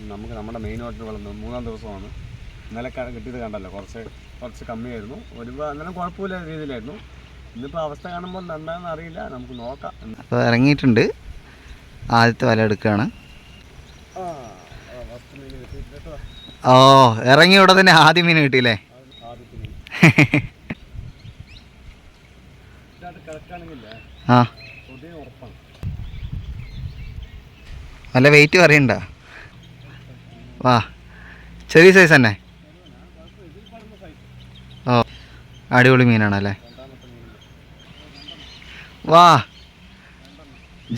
നമുക്ക് നമ്മുടെ മെയിനായിട്ട് വളർന്നത് മൂന്നാം ദിവസമാണ്. ഇന്നലെ കിട്ടിയത് കണ്ടല്ലോ കുറച്ച് കുറച്ച് കമ്മിയായിരുന്നു. ഒരു അങ്ങനെ കുഴപ്പമില്ല രീതിയിലായിരുന്നു. ഇന്നിപ്പോൾ അവസ്ഥ കാണുമ്പോൾ എന്താണെന്ന് അറിയില്ല നമുക്ക് നോക്കാം. അപ്പോൾ ഇറങ്ങിയിട്ടുണ്ട്. ആദ്യത്തെ വല എടുക്കുകയാണ്. ഓ ഇറങ്ങിയ ഉടനെ തന്നെ ആദ്യം മീൻ കിട്ടിയില്ലേ? ആ. നല്ല വെയിറ്റ് പറയണ്ട വാ. ചെറിയ സൈസ് തന്നെ. ഓ അടിപൊളി മീനാണല്ലേ? വാ.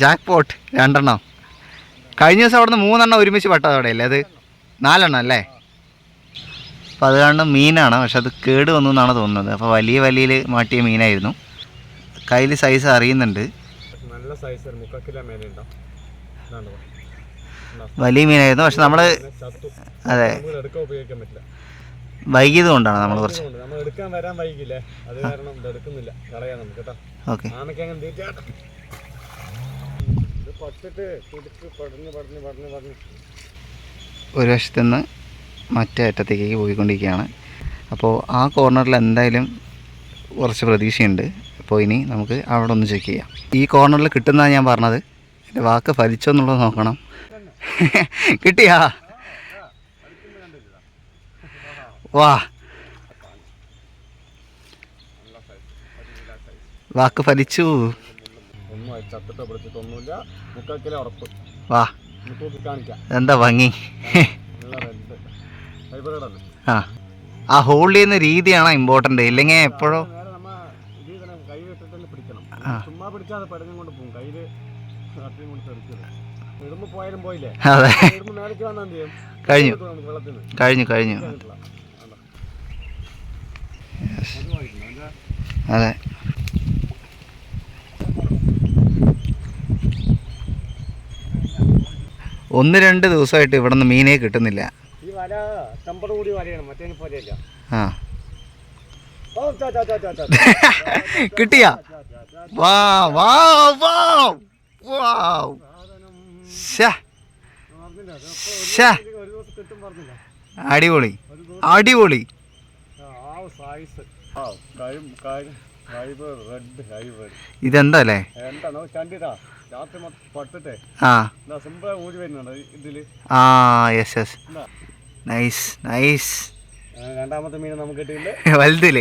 ജാക്ക് പോട്ട് രണ്ടെണ്ണം. കഴിഞ്ഞ ദിവസം അവിടുന്ന് മൂന്നെണ്ണം ഒരുമിച്ച് പെട്ടത് അവിടെ അല്ലേ അത് നാലെണ്ണം അല്ലേ? അപ്പോൾ അത് മീനാണ് പക്ഷെ അത് കേട് വന്നു എന്നാണ് തോന്നുന്നത്. അപ്പോൾ വലിയ വലിയ മാട്ടിയ മീനായിരുന്നു. കയ്യിൽ സൈസ് അറിയുന്നുണ്ട്. നല്ല സൈസ് മുക്കാൽ കിലോ മേലെ. വലിയ മീനായിരുന്നു. പക്ഷെ നമ്മൾ അതെ. വൈകിയത് കൊണ്ടാണ് നമ്മൾ കുറച്ച്. എടുക്കാൻ വരാൻ കാരണം എടുക്കുന്നില്ല കേട്ടോ ഓക്കെ. ഒരു വശത്തു നിന്ന് മറ്റേ അറ്റത്തേക്ക് പോയിക്കൊണ്ടിരിക്കുകയാണ്. അപ്പോൾ ആ കോർണറിൽ എന്തായാലും കുറച്ച് പ്രതീക്ഷയുണ്ട്. അപ്പോൾ ഇനി നമുക്ക് അവിടെ ഒന്ന് ചെക്ക് ചെയ്യാം. ഈ കോർണറിൽ കിട്ടുന്നതാണ് ഞാൻ പറഞ്ഞത്. എന്റെ വാക്ക് ഫലിച്ചോ എന്നുള്ളത് നോക്കണം. കിട്ടിയാ? വാ. വാക്ക് ഫലിച്ചു. വാ. എന്താ ഭംഗി? ആ. ആ ഹോൾഡ് ചെയ്യുന്ന രീതിയാണ് ഇമ്പോർട്ടന്റ് ഇല്ലെങ്കിൽ എപ്പോഴോ. ചുമ്മാ പിടിച്ചാൽ പടഞ്ഞും കൊണ്ട് പോകും കയ്യിൽ കൊണ്ട് പോയില്ലേ അതെ. കഴിഞ്ഞു. കഴിഞ്ഞു കഴിഞ്ഞു? അത്. ഒന്ന് രണ്ട് ദിവസമായിട്ട് ഇവിടെ നിന്ന് മീനേ കിട്ടുന്നില്ല. ആ. കിട്ടിയാ. വാ വാ വാ വാ. അടിപൊളി. അടിപൊളി. ഇതെന്താ അല്ലേ ആ. യെസ് യെസ് നൈസ് നൈസ് രണ്ടാമത്തെ മീൻ നമുക്ക് വലുതിൽ.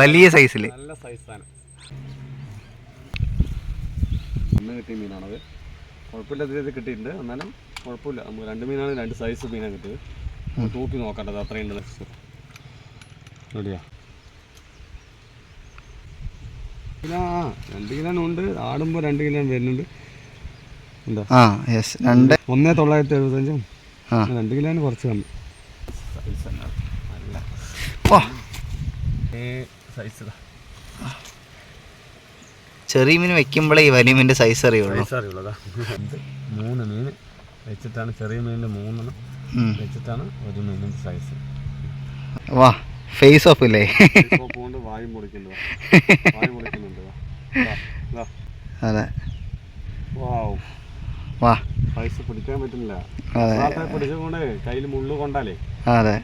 വലിയ സൈസിൽ നല്ല സൈസാണ് കിട്ടിയ മീനാണത്. കുഴപ്പമില്ല ഇതിൽ കിട്ടിയിട്ടുണ്ട്. എന്നാലും കുഴപ്പമില്ല. നമുക്ക് രണ്ട് മീനാണ് രണ്ട് സൈസ് മീനാണ് കിട്ടിയത്. തൂക്കി നോക്കണ്ടത് അത്രയും റെഡിയാ. കിലോ ആ രണ്ട് കിലോ ഉണ്ട്. ആടുമ്പോൾ രണ്ട് കിലോ വരുന്നുണ്ട്. ആ യെസ് രണ്ട്. ഒന്നേ തൊള്ളായിരത്തി എഴുപത്തഞ്ചും രണ്ട് കിലോന് കുറച്ച് കമ്മി. സൈസ് സൈസ് ചെറിയ മീൻ വെക്കുമ്പോഴേ ഈ വലിയ മീന്റെ സൈസ് അറിയുള്ളൂ. സൈസ് അറിയുള്ളൂ മൂന്ന് മീൻ വെച്ചിട്ടാണ് ചെറിയ മീനിന്റെ മൂന്നെണ്ണം വെച്ചിട്ടാണ് ഒരു മീനിന്റെ സൈസ് വാ ഫേസ് ഓഫ് ഇല്ലേ? അതെ. വാ. പൈസ പിടിക്കാൻ പറ്റുന്നില്ല. അതെ. പിടിച്ചുകൊണ്ട് കയ്യിൽ മുള്ളു കൊണ്ടാലേ. അതെ.